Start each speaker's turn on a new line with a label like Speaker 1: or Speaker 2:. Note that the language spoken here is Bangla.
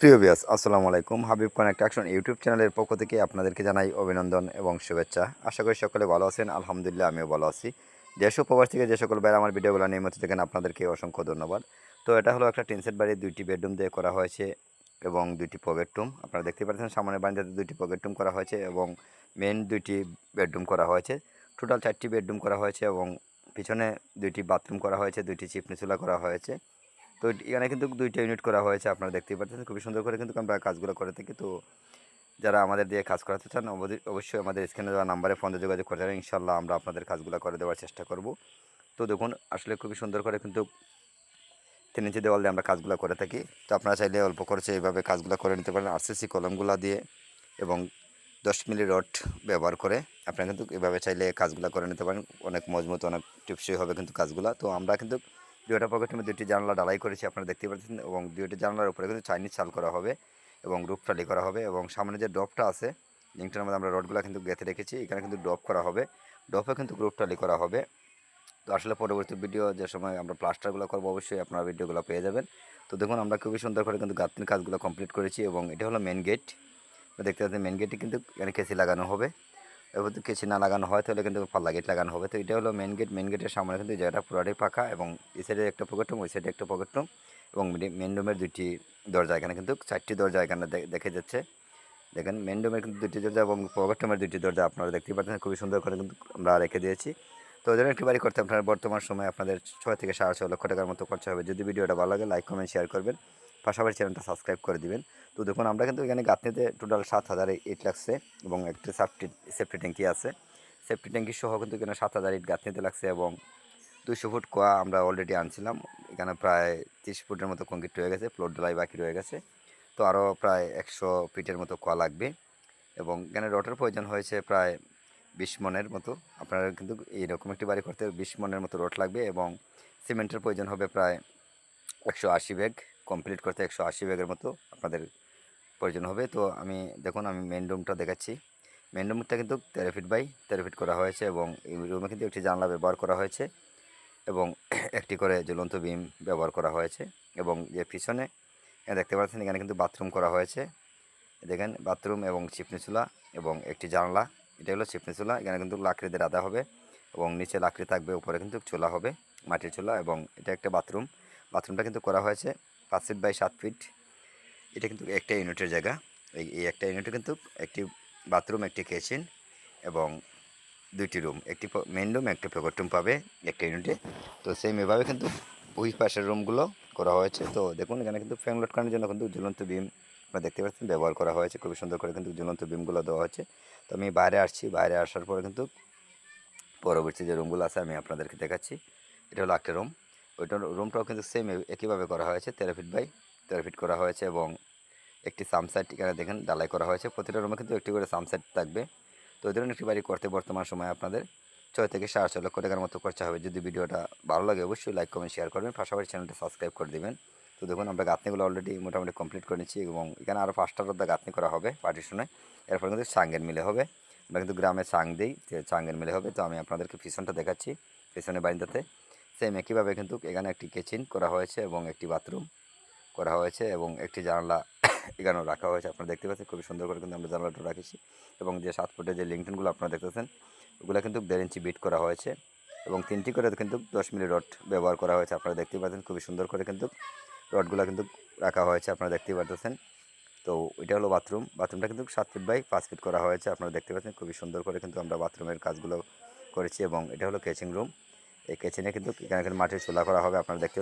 Speaker 1: প্রিয় বিয়াস আসসালামু আলাইকুম। হাবিব কানেক্ট অ্যাকশন ইউটিউব চ্যানেলের পক্ষ থেকে আপনাদেরকে জানাই অভিনন্দন এবং শুভেচ্ছা। আশা করি সকলে ভালো আছেন, আলহামদুলিল্লাহ আমিও ভালো আছি। দেশ ও প্রবাস থেকে যে সকল বাইরে আমার ভিডিওগুলো নিয়মিত দেখেন, আপনাদেরকে অসংখ্য ধন্যবাদ। তো এটা হলো একটা টিনসেট বাড়ির দুইটি বেডরুম দিয়ে করা হয়েছে এবং দুইটি পকেট রুম আপনারা দেখতে পাচ্ছেন সামনের বাড়িতে দুইটি পকেট রুম করা হয়েছে এবং মেন দুইটি বেডরুম করা হয়েছে। টোটাল চারটি বেডরুম করা হয়েছে এবং পিছনে দুইটি বাথরুম করা হয়েছে, দুইটি চিপনিচুলা করা হয়েছে। তো এখানে কিন্তু দুইটা ইউনিট করা হয়েছে, আপনারা দেখতেই পাচ্ছেন খুবই সুন্দর করে কিন্তু আমরা কাজগুলো করে থাকি। তো যারা আমাদের দিয়ে কাজ করাতে চান অবশ্যই আমাদের স্ক্রিনে দেওয়া নাম্বারে ফোনে যোগাযোগ করতে পারেন ইনশাল্লাহ আমরা আপনাদের কাজগুলো করে দেওয়ার চেষ্টা করব। তো দেখুন, আসলে খুবই সুন্দর করে কিন্তু তিন ইঞ্চি দেওয়াল দিয়ে আমরা কাজগুলো করে থাকি। তো আপনারা চাইলে অল্প খরচে এইভাবে কাজগুলো করে নিতে পারেন আরসিসি কলমগুলো দিয়ে এবং দশ মিলি রড ব্যবহার করে আপনারা কিন্তু এভাবে চাইলে কাজগুলো করে নিতে পারেন। অনেক মজবুত, অনেক টিপসই হবে কিন্তু কাজগুলো। তো আমরা কিন্তু দুইটা পকেটের মধ্যে দুইটি জানলা ডালাই করেছি, আপনারা দেখতে পাচ্ছেন, এবং দুইটি জানলার উপরে কিন্তু চাইনিজ চাল করা হবে এবং রূপ টালি করা হবে এবং সামনে যে ড্রপটা আছে, লিঙ্কটার মধ্যে আমরা রডগুলো কিন্তু গেঁথে রেখেছি, এখানে কিন্তু ড্রপ করা হবে ড্রপে কিন্তু রূপ টালি করা হবে। তো আসলে পরবর্তী ভিডিও যে সময় আমরা প্লাস্টারগুলো করব, অবশ্যই আপনারা ভিডিওগুলো পেয়ে যাবেন। তো দেখুন, আমরা খুবই সুন্দর করে কিন্তু গাঁথনির কাজগুলো কমপ্লিট করেছি এবং এটা হলো মেন গেট দেখতে পাচ্ছেন মেন গেটে কিন্তু এখানে কেসি লাগানো হবে। এবার কেসি না লাগানো হয়, তাহলে কিন্তু পাল্লা গেট লাগানো হবে। তো এটা হলো মেন গেট মেন গেটের সামনে কিন্তু জায়গাটা পুরাটাই ফাঁকা এবং এই সাইডে একটা পকেট রুম ওই সাইডে একটা পকেট রুম এবং মেন রুমের দুটি দরজা, এখানে কিন্তু চারটি দরজা এখানে দেখে যাচ্ছে। দেখেন মেন রুমের কিন্তু দুটি দরজা এবং পকেট রুমের দুটি দরজা আপনারা দেখতে পাচ্ছেন, খুবই সুন্দর করে কিন্তু আমরা রেখে দিয়েছি। তো ওদের একটি বাড়ি করতে আপনার বর্তমান সময়ে আপনাদের ছয় থেকে সাড়ে ছয় লক্ষ টাকার মতো খরচা হবে। যদি ভিডিওটা ভালো লাগে লাইক কমেন্ট শেয়ার করবেন। পাশাপাশি চ্যানেলটা সাবস্ক্রাইব করে দিবেন। তো দেখুন, আমরা কিন্তু এখানে গাঁথনিতে টোটাল সাত হাজার ইট লাগছে এবং একটি সেফটি সেফটি ট্যাঙ্কি আছে। সেফটি ট্যাঙ্কি সহ কিন্তু এখানে সাত হাজার ইট গাঁথনিতে লাগছে এবং দুইশো ফুট কোয়া আমরা অলরেডি আনছিলাম। এখানে প্রায় তিরিশ ফুটের মতো কংক্রিট রয়ে গেছে ফ্লোর ঢালাই বাকি রয়ে গেছে। তো আরও প্রায় একশো ফিটের মতো কোয়া লাগবে এবং এখানে রটের প্রয়োজন হয়েছে প্রায় বিশ মনের মতো। আপনারা কিন্তু এইরকম একটি বাড়ি করতে বিশ মনের মতো রড লাগবে এবং সিমেন্টের প্রয়োজন হবে প্রায় একশো আশি ব্যাগ। কমপ্লিট করতে একশো আশি ব্যাগের মতো আপনাদের প্রয়োজন হবে। তো আমি, দেখুন, আমি মেন রুমটা দেখাচ্ছি। মেন রুমটা কিন্তু তেরো ফিট বাই তেরো ফিট করা হয়েছে এবং এই রুমে কিন্তু একটি জানলা ব্যবহার করা হয়েছে এবং একটি করে ঝুলন্ত বিম ব্যবহার করা হয়েছে এবং যে পিছনে দেখতে পাচ্ছেন, এখানে কিন্তু বাথরুম করা হয়েছে। দেখেন বাথরুম এবং চিপনি চুলা এবং একটি জানলা, এটা হলো চিপনি চুলা, এখানে কিন্তু লাকড়ি দিয়ে রাধা হবে এবং নিচে লাকড়ি থাকবে, উপরে কিন্তু চুলা হবে, মাটির চুলা এবং এটা একটা বাথরুম বাথরুমটা কিন্তু করা হয়েছে। পাঁচ ফিট বাই সাত ফিট এটা কিন্তু একটা ইউনিটের জায়গা। এই একটা ইউনিটে কিন্তু একটি বাথরুম, একটি কিচেন এবং দুইটি রুম একটি মেন রুম একটি পকেট রুম পাবে একটা ইউনিটে। তো সেম এভাবে কিন্তু ওই পাশের রুমগুলো করা হয়েছে। তো দেখুন, এখানে কিন্তু ফ্যান লটকানোর জন্য কিন্তু ঝুলন্ত বিম আপনারা দেখতে পাচ্ছেন, ব্যবহার করা হয়েছে। খুবই সুন্দর করে কিন্তু ঝুলন্ত বিমগুলো দেওয়া হয়েছে। তো আমি বাইরে আসছি। বাইরে আসার পরে কিন্তু পরবর্তী যে রুমগুলো আছে, আমি আপনাদেরকে দেখাচ্ছি। এটা হলো একটা রুম ওইটা রুমটাও কিন্তু সেম একইভাবে করা হয়েছে তেরো ফিট বাই তেরো ফিট করা হয়েছে এবং একটি সামসাইট এখানে দেখেন ডালাই করা হয়েছে। প্রতিটা রুমে কিন্তু একটি করে সামসাইট থাকবে। তো ওই ধরনের একটি বাড়ি করতে বর্তমান সময়ে আপনাদের ছয় থেকে সাড়ে ছয় লক্ষ টাকার মতো খরচা হবে। যদি ভিডিওটা ভালো লাগে অবশ্যই লাইক কমেন্ট শেয়ার করবেন। পাশাপাশি চ্যানেলটা সাবস্ক্রাইব করে দেবেন। তো দেখুন, আমরা গাঁথনিগুলো অলরেডি মোটামুটি কমপ্লিট করে নিচ্ছি এবং এখানে আরও পাঁচটা রোদ্দা গাঁথনি করা হবে পার্টিশনে এরপর কিন্তু চাঙ্গের মিলে হবে। আমরা কিন্তু গ্রামে চাং দিই চাঙ্গের মিলে হবে। তো আমি আপনাদেরকে পিছনটা দেখাচ্ছি পিছনে বাড়িটাতে সেম একইভাবে কিন্তু এখানে একটি কিচেন করা হয়েছে এবং একটি বাথরুম করা হয়েছে এবং একটি জানলা এখানেও রাখা হয়েছে। আপনারা দেখতে পাচ্ছেন খুবই সুন্দর করে কিন্তু আমরা জানলাটা রাখেছি এবং যে সাত ফুটে যে লিঙ্কটনগুলো আপনারা দেখতেছেন, ওগুলো কিন্তু দেড় ইঞ্চি বিট করা হয়েছে এবং তিনটি করে কিন্তু দশ মিলি রড ব্যবহার করা হয়েছে। আপনারা দেখতে পাচ্ছেন খুবই সুন্দর করে কিন্তু রডগুলো কিন্তু রাখা হয়েছে, আপনারা দেখতেই পাচ্ছেন তো এটা হলো বাথরুম বাথরুমটা কিন্তু সাত ফিট বাই পাঁচ ফিট করা হয়েছে। আপনারা দেখতে পাচ্ছেন খুবই সুন্দর করে কিন্তু আমরা বাথরুমের কাজগুলো করেছি এবং এটা হলো কেচিং রুম এই কেচিনে কিন্তু এখানে মাটির চুলা করা হবে আপনারা দেখতে